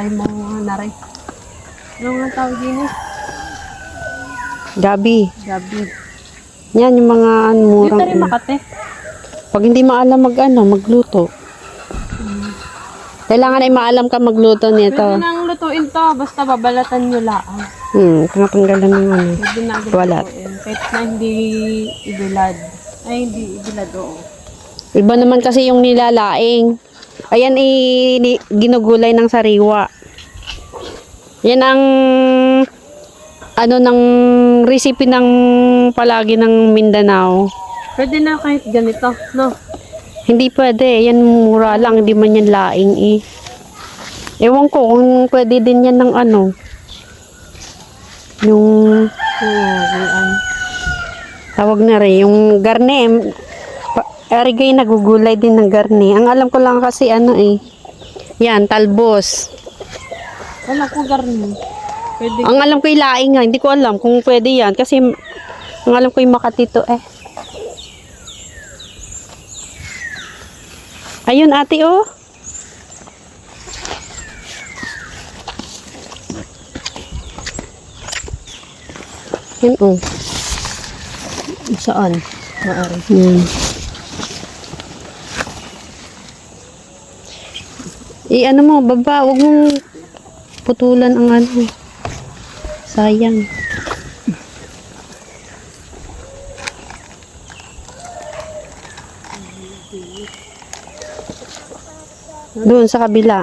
Ay mo na rin. Ano nga tawag din eh? Gabi. Gabi. Yan yung mga ano, Dito murang. rin makate. Pag hindi maalam mag ano, magluto. Kailangan ay maalam ka magluto Pwede nito. nang lutuin to, basta babalatan nyo lang. Hmm, tinatanggalan ng ano. Pwede na agad Balat. lutuin. Kahit na hindi ibilad. Ay, hindi ibilad, oo. Iba naman kasi yung nilalaing. Ayan i ni- ginugulay ng sariwa. Yan ang ano ng recipe ng palagi ng Mindanao. Pwede na kahit ganito, no? Hindi pwede. Yan mura lang. Hindi man yan laing eh. Ewan ko kung pwede din yan ng ano. Yung Oo, tawag na rin. Yung garne. Arigay nagugulay din ng garne. Ang alam ko lang kasi ano eh. Yan, talbos. Wala ko garni. Pwede. Ang alam ko yung laing nga. Hindi ko alam kung pwede yan. Kasi ang alam ko yung makatito eh. Ayun ate oh. Yan oh. Saan? Maari. Yan. Eh ano mo, baba, wag mong putulan ang ano. Sayang. Doon sa kabila.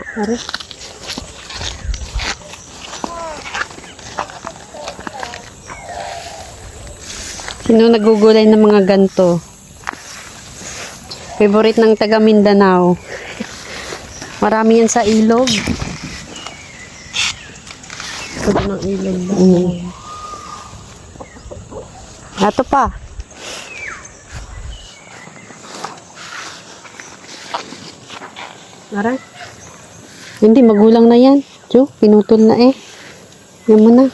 Sino nagugulay ng mga ganto? Favorite ng taga Mindanao. Marami yan sa ilog. Pwede ng ilog? Mm. Ato pa. Aray. Hindi, magulang na yan. Jo, pinutol na eh. Yan mo na.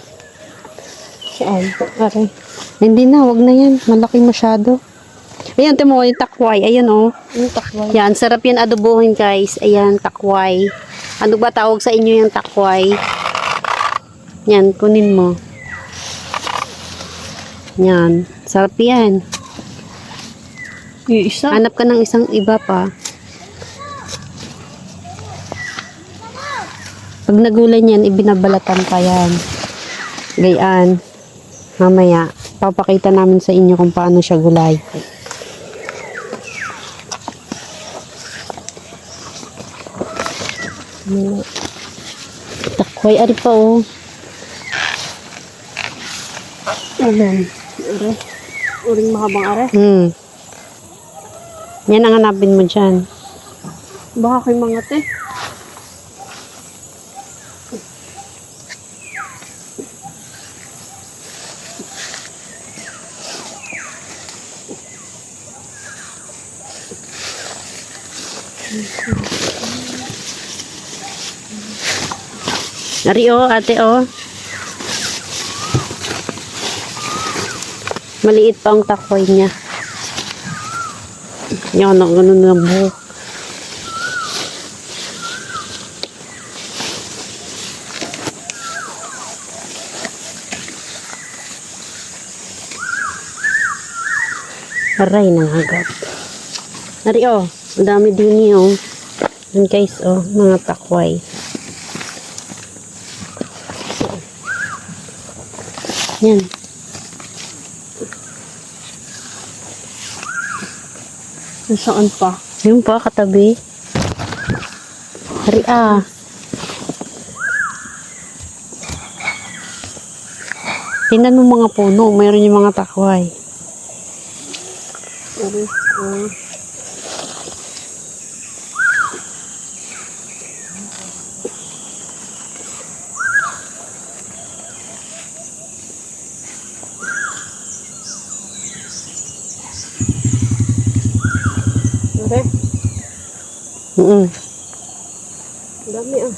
Saan? Aray. Hindi na, wag na yan. Malaki masyado. Ayan, timo, yung takway. Ayan, oh. Yung takway. Yan, sarap yan adobohin, guys. Ayan, takway. Ano ba tawag sa inyo yung takway? Yan, kunin mo. Yan, sarap yan. Yung isa. Hanap ka ng isang iba pa. Pag nagulay niyan, ibinabalatan pa yan. Gayaan. Mamaya, papakita namin sa inyo kung paano siya gulay. Ano? Takway, ari pa oh. Aray. Aray. Uring mahabang aray. Hmm. Yan ang hanapin mo dyan. Baka kay mga te. Ari oh, ate oh. Maliit pa ang takoy niya. Yan, ang ganun ng buhok. Aray ng hagat. Ari oh, dami din niyo. Oh. Yan guys oh, mga takway. Yan. Saan pa? Yung pa, katabi. Hari ah. Tingnan mo mga puno. Mayroon yung mga takway. Aray. Aray. Mm Ang dami ah.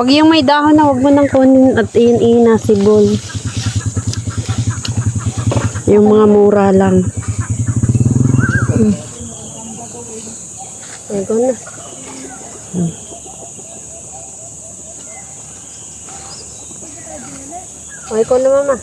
Pag yung may dahon na, wag mo nang kunin at iin-inasibol. Yung mga mura lang. Hmm. Ay, ko na. Hmm. Ay, ko na mama.